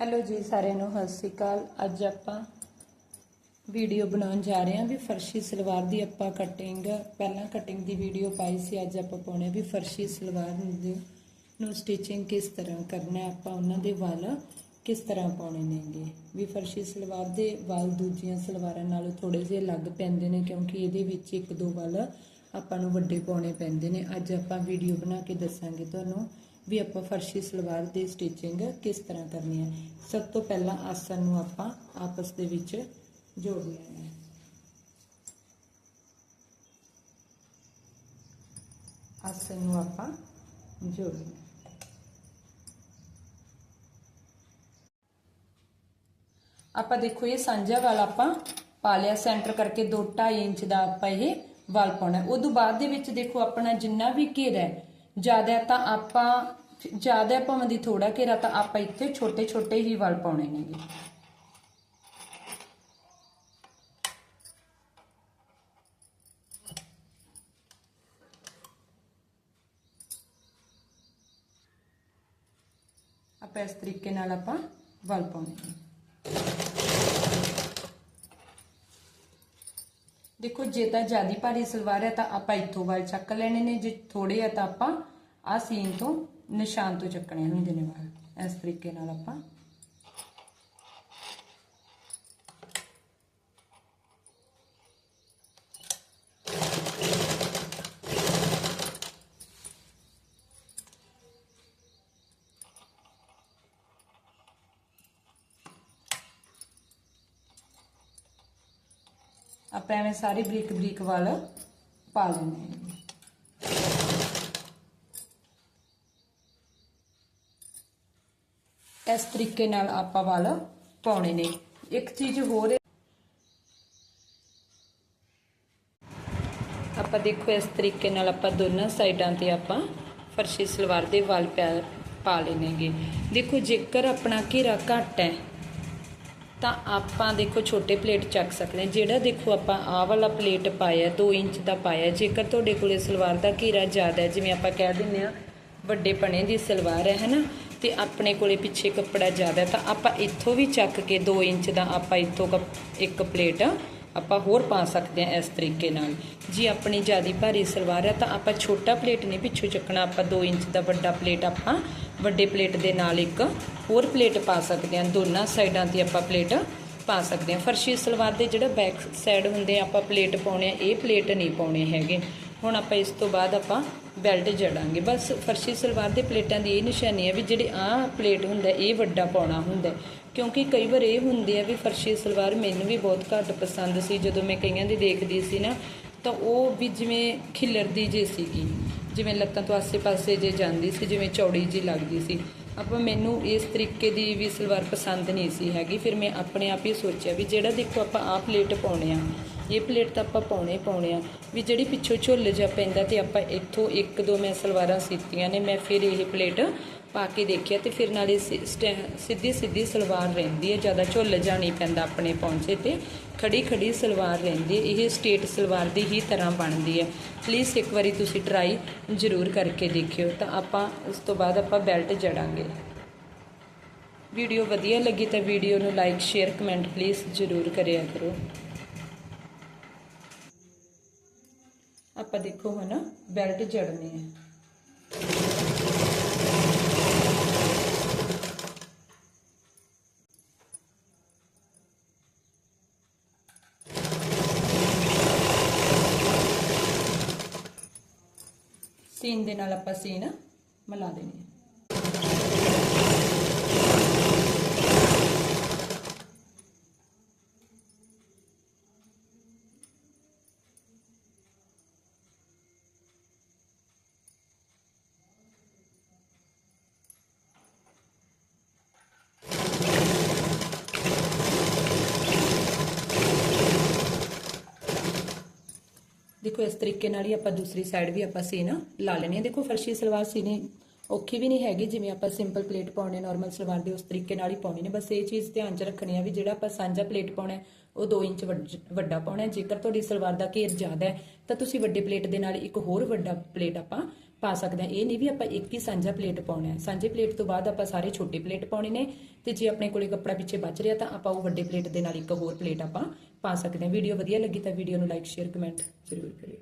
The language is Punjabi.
ਹੈਲੋ ਜੀ, ਸਾਰਿਆਂ ਨੂੰ ਸਤਿ ਸ਼੍ਰੀ ਅਕਾਲ। ਅੱਜ ਆਪਾਂ ਵੀਡੀਓ ਬਣਾਉਣ ਜਾ ਰਹੇ ਹਾਂ ਵੀ ਫਰਸ਼ੀ ਸਲਵਾਰ ਦੀ ਆਪਾਂ ਕਟਿੰਗ ਪਹਿਲਾਂ ਕਟਿੰਗ ਦੀ ਵੀਡੀਓ ਪਾਈ ਸੀ, ਅੱਜ ਆਪਾਂ ਪਾਉਣੇ ਵੀ ਫਰਸ਼ੀ ਸਲਵਾਰ ਨੂੰ ਸਟਿਚਿੰਗ ਕਿਸ ਤਰ੍ਹਾਂ ਕਰਨਾ ਆਪਾਂ ਉਹਨਾਂ ਦੇ ਵਾਲ ਕਿਸ ਤਰ੍ਹਾਂ ਪਾਉਣੇ ਨੇਗੇ। ਵੀ ਫਰਸ਼ੀ ਸਲਵਾਰ ਦੇ ਵਾਲ ਦੂਜੀਆਂ ਸਲਵਾਰਾਂ ਨਾਲੋਂ ਥੋੜੇ ਜਿਹੇ ਅਲੱਗ ਪੈਂਦੇ ਨੇ, ਕਿਉਂਕਿ ਇਹਦੇ ਵਿੱਚ ਇੱਕ ਦੋ ਵਾਲ ਆਪਾਂ ਨੂੰ ਵੱਡੇ ਪਾਉਣੇ ਪੈਂਦੇ ਨੇ। ਅੱਜ ਆਪਾਂ ਵੀਡੀਓ ਬਣਾ ਕੇ ਦੱਸਾਂਗੇ ਤੁਹਾਨੂੰ ਵੀ ਆਪਾਂ ਫਰਸ਼ੀ ਸਲਵਾਰ ਦੀ ਸਟਿਚਿੰਗ ਕਿਸ ਤਰ੍ਹਾਂ ਕਰਨੀ ਹੈ? ਸਭ ਤੋਂ ਪਹਿਲਾਂ ਆਸਨ ਨੂੰ ਆਪਾਂ ਆਪਸ ਦੇ ਵਿੱਚ ਜੋੜ ਲੈਣਾ ਹੈ। ਆਸਨ ਨੂੰ ਆਪਾਂ ਜੋੜ ਆਪਾਂ ਦੇਖੋ ਇਹ ਸਾਂਝਾ ਵਾਲ ਆਪਾਂ ਪਾ ਲਿਆ ਸੈਂਟਰ ਕਰਕੇ 2.5 ਇੰਚ ਦਾ ਆਪਾਂ ਇਹ ਵਾਲ ਪਾਉਣਾ ਹੈ। ਉਦੋਂ ਬਾਅਦ ਦੇ ਵਿੱਚ ਦੇਖੋ ਆਪਣਾ ਜਿੰਨਾ ਵੀ ਘੇਰਾ ਹੈ, ਜ਼ਿਆਦਾ ਤਾਂ ਆਪਾਂ ਜ਼ਿਆਦਾ ਭਾਵੇਂ ਦੀ ਥੋੜਾ ਘੇਰਾ ਤਾਂ ਆਪਾਂ ਇੱਥੇ ਛੋਟੇ ਛੋਟੇ ਹੀ ਵਾਲ ਪਾਉਣੇ ਨੇਗੇ ਆਪਾਂ ਇਸ ਤਰੀਕੇ ਨਾਲ ਆਪਾਂ ਵਾਲ ਪਾਉਣੇ ਨੇ। ਦੇਖੋ, ਜੇ ਤਾਂ ਜਿਆਦੀ ਭਾਰੀ ਸਲਵਾਰ ਹੈ ਤਾਂ ਆਪਾਂ ਇੱਥੋਂ ਵਾਲ ਚੱਕ ਲੈਣੇ ਨੇ, ਜੇ ਥੋੜੇ ਆ ਤਾਂ ਆਪਾਂ ਆ ਸੀਨ ਤੋਂ ਨਿਸ਼ਾਨ ਤੋਂ ਚੱਕਣੇ ਹੁੰਦੇ ਨੇ ਵਾਲ ਇਸ ਤਰੀਕੇ ਨਾਲ ਆਪਾਂ ਆਪਾਂ ਐਵੇਂ ਸਾਰੇ ਬਰੀਕ ਬਰੀਕ ਵਾਲ ਪਾ ਲੈਣੇ ਨੇ ਇਸ ਤਰੀਕੇ ਨਾਲ ਆਪਾਂ ਵਾਲ ਪਾਉਣੇ ਨੇ। ਇੱਕ ਚੀਜ਼ ਹੋਰ ਆਪਾਂ ਦੇਖੋ ਇਸ ਤਰੀਕੇ ਨਾਲ ਆਪਾਂ ਦੋਨਾਂ ਸਾਈਡਾਂ ਤੇ ਆਪਾਂ ਫਰਸ਼ੀ ਸਲਵਾਰ ਦੇ ਵਾਲ ਪਾ- ਪਾ ਲੈਣੇਗੇ। ਦੇਖੋ ਜੇਕਰ ਆਪਣਾ ਘੇਰਾ ਘੱਟ ਹੈ, ਤਾਂ ਆਪਾਂ ਦੇਖੋ ਛੋਟੇ ਪਲੇਟ ਚੱਕ ਸਕਦੇ ਹਾਂ। ਜਿਹੜਾ ਦੇਖੋ ਆਪਾਂ ਆਹ ਵਾਲਾ ਪਲੇਟ ਪਾਇਆ 2 ਇੰਚ ਦਾ ਪਾਇਆ, ਜੇਕਰ ਤੁਹਾਡੇ ਕੋਲੇ ਸਲਵਾਰ ਦਾ ਘੇਰਾ ਜ਼ਿਆਦਾ ਹੈ, ਜਿਵੇਂ ਆਪਾਂ ਕਹਿ ਦਿੰਦੇ ਆ ਵੱਡੇ ਪਣੇ ਦੀ ਸਲਵਾਰ ਹੈ ਹਨਾ ਤੇ ਆਪਣੇ ਕੋਲੇ ਪਿੱਛੇ ਕੱਪੜਾ ਜ਼ਿਆਦਾ ਤਾਂ ਆਪਾਂ ਇੱਥੋਂ ਵੀ ਚੱਕ ਕੇ 2 ਇੰਚ ਦਾ ਆਪਾਂ ਇੱਥੋਂ ਕੱਪ- ਇੱਕ ਪਲੇਟ ਆਪਾਂ ਹੋਰ ਪਾ ਸਕਦੇ ਹਾਂ ਇਸ ਤਰੀਕੇ ਨਾਲ। ਜੀ ਆਪਣੀ ਜਿਆਦੀ ਭਾਰੀ ਸਲਵਾਰ ਹੈ, ਤਾਂ ਆਪਾਂ ਛੋਟਾ ਪਲੇਟ ਨਹੀਂ ਪਿੱਛੋਂ ਚੱਕਣਾ, ਆਪਾਂ 2 ਇੰਚ ਦਾ ਵੱਡਾ ਪਲੇਟ ਆਪਾਂ ਵੱਡੇ ਪਲੇਟ ਦੇ ਨਾਲ ਇੱਕ ਹੋਰ ਪਲੇਟ ਪਾ ਸਕਦੇ ਹਾਂ। ਦੋਨਾਂ ਸਾਈਡਾਂ ਤੇ ਆਪਾਂ ਪਲੇਟ ਪਾ ਸਕਦੇ ਹਾਂ। ਫਰਸ਼ੀ ਸਲਵਾਰ ਦੇ ਜਿਹੜਾ ਬੈਕ ਸਾਈਡ ਹੁੰਦੇ ਆ, ਆਪਾਂ ਪਲੇਟ ਪਾਉਣੇ ਆ, ਇਹ ਪਲੇਟ ਨਹੀਂ ਪਾਉਣੇ ਹੈਗੇ। ਹੁਣ ਆਪਾਂ ਇਸ ਤੋਂ ਬਾਅਦ ਆਪਾਂ ਬੈਲਟ ਜੜਾਂਗੇ। ਬਸ ਫਰਸ਼ੀ ਸਲਵਾਰ ਦੇ ਪਲੇਟਾਂ ਦੀ ਇਹ ਨਿਸ਼ਾਨੀ ਹੈ ਵੀ ਜਿਹੜੇ ਆਹ ਪਲੇਟ ਹੁੰਦਾ, ਇਹ ਵੱਡਾ ਪਾਉਣਾ ਹੁੰਦਾ ਕਿਉਂਕਿ ਕਈ ਵਾਰ ਇਹ ਹੁੰਦੇ ਆ ਵੀ ਫਰਸ਼ੀ ਸਲਵਾਰ ਮੈਨੂੰ ਵੀ ਬਹੁਤ ਘੱਟ ਪਸੰਦ ਸੀ। ਜਦੋਂ ਮੈਂ ਕਈਆਂ ਦੀ ਦੇਖਦੀ ਸੀ ਨਾ, ਤਾਂ ਉਹ ਵੀ ਜਿਵੇਂ ਖਿਲਰਦੀ ਜੇ ਸੀਗੀ। ਜਿਵੇਂ ਲੱਤਾਂ ਤੋਂ ਆਸੇ-ਪਾਸੇ ਜੇ ਜਾਂਦੀ ਸੀ, ਜਿਵੇਂ ਚੌੜੀ ਜੀ ਲੱਗਦੀ ਸੀ। ਆਪਾਂ ਮੈਨੂੰ ਇਸ ਤਰੀਕੇ ਦੀ ਵੀ ਸਲਵਾਰ ਪਸੰਦ ਨਹੀਂ ਸੀ ਹੈਗੀ। ਫਿਰ ਮੈਂ ਆਪਣੇ ਆਪ ਹੀ ਸੋਚਿਆ ਵੀ ਜਿਹੜਾ ਦੇਖੋ ਆਪਾਂ ਆਹ ਪਲੇਟ ਪਾਉਣੇ ਆ ਇਹ ਪਲੇਟ ਤਾਂ ਆਪਾਂ ਪਾਉਣੇ ਪਾਉਣੇ ਆ। ਵੀ ਜਿਹੜੀ ਪਿੱਛੋਂ ਝੁੱਲ ਜਾ ਪੈਂਦਾ ਤੇ ਆਪਾਂ ਇੱਥੋਂ ਇੱਕ ਦੋ ਮੈਂ ਸਲਵਾਰਾਂ ਸੀਤੀਆਂ ਨੇ, ਮੈਂ ਫਿਰ ਇਹ ਪਲੇਟ ਪਾ ਕੇ ਦੇਖਿਆ ਤੇ ਫਿਰ ਨਾਲੇ ਸਿੱਧੀ ਸਿੱਧੀ ਸਲਵਾਰ ਰਹਿੰਦੀ ਹੈ, ਜ਼ਿਆਦਾ ਝੁੱਲ ਜਾ ਨਹੀਂ ਪੈਂਦਾ ਆਪਣੇ ਪੌਂਚੇ ਤੇ। ਖੜੀ ਖੜੀ ਸਲਵਾਰ ਰਹਿੰਦੀ ਹੈ, ਇਹ ਸਟੇਟ ਸਲਵਾਰ ਦੀ ਹੀ ਤਰ੍ਹਾਂ ਬਣਦੀ ਹੈ। ਪਲੀਜ਼ ਇੱਕ ਵਾਰੀ ਤੁਸੀਂ ਟਰਾਈ ਜ਼ਰੂਰ ਕਰਕੇ ਦੇਖਿਓ, ਤਾਂ ਆਪਾਂ ਉਸ ਤੋਂ ਬਾਅਦ ਆਪਾਂ ਬੈਲਟ ਜੜਾਂਗੇ। ਵੀਡੀਓ ਵਧੀਆ ਲੱਗੀ ਤਾਂ ਵੀਡੀਓ ਨੂੰ ਲਾਈਕ, ਸ਼ੇਅਰ, ਕਮੈਂਟ ਪਲੀਜ਼ ਜ਼ਰੂਰ ਕਰਿਆ ਕਰੋ। ਆਪਾਂ ਦੇਖੋ ਹੁਣ ਬੈਲਟ ਜੜਨੇ ਆ। ਸੀਨ ਦੇ ਨਾਲ ਆਪਾਂ ਸੀਨ ਮਿਲਾ ਦੇਣੀ ਹੈ ਦੇਖੋ, ਇਸ ਤਰੀਕੇ ਨਾਲ ਹੀ ਆਪਾਂ ਦੂਸਰੀ ਸਾਈਡ ਵੀ ਆਪਾਂ ਸੀ ਨਾ ਲਾ ਲੈਣੀ ਹੈ। ਦੇਖੋ, ਫਰਸ਼ੀ ਸਲਵਾਰ ਸੀਨੇ ਔਖੀ ਵੀ ਨਹੀਂ ਹੈਗੀ, ਜਿਵੇਂ ਆਪਾਂ ਸਿੰਪਲ ਪਲੇਟ ਪਾਉਣੇ ਨਾਰਮਲ ਸਲਵਾਰ ਦੇ ਉਸ ਤਰੀਕੇ ਨਾਲ ਹੀ ਪਾਉਣੀ ਨੇ। ਬਸ ਇਹ ਚੀਜ਼ ਧਿਆਨ 'ਚ ਰੱਖਣੀ ਆ ਵੀ ਜਿਹੜਾ ਆਪਾਂ ਸਾਂਝਾ ਪਲੇਟ ਪਾਉਣਾ ਉਹ 2 ਇੰਚ ਵੱਡਾ ਪਾਉਣਾ ਜੇਕਰ ਤੁਹਾਡੀ ਸਲਵਾਰ ਦਾ ਘੇਰ ਜ਼ਿਆਦਾ ਹੈ, ਤਾਂ ਤੁਸੀਂ ਵੱਡੇ ਪਲੇਟ ਦੇ ਨਾਲ ਇੱਕ ਹੋਰ ਵੱਡਾ ਪਲੇਟ ਆਪਾਂ ਪਾ ਸਕਦੇ ਹਾਂ। ਇਹ ਨਹੀਂ ਵੀ ਆਪਾਂ ਇੱਕ ਹੀ ਸਾਂਝਾ ਪਲੇਟ ਪਾਉਣਾ ਹੈ। ਸਾਂਝੇ ਪਲੇਟ ਤੋਂ ਬਾਅਦ ਆਪਾਂ ਸਾਰੇ ਛੋਟੇ ਪਲੇਟ ਪਾਉਣੇ ਨੇ ਤੇ ਜੇ ਆਪਣੇ ਕੋਲੇ ਕੱਪੜਾ ਪਿੱਛੇ ਬਚ ਰਿਹਾ, ਤਾਂ ਆਪਾਂ ਉਹ ਵੱਡੇ ਪਲੇਟ ਦੇ ਨਾਲ ਇੱਕ ਹੋਰ ਪਲੇਟ ਆਪਾਂ ਪਾ ਸਕਦੇ ਹਾਂ। ਵੀਡੀਓ ਵਧੀਆ ਲੱਗੀ ਤਾਂ ਵੀਡੀਓ ਨੂੰ ਲਾਈਕ ਸ਼ੇਅਰ ਕਮੈਂਟ ਜ਼ਰੂਰ ਕਰਿਓ।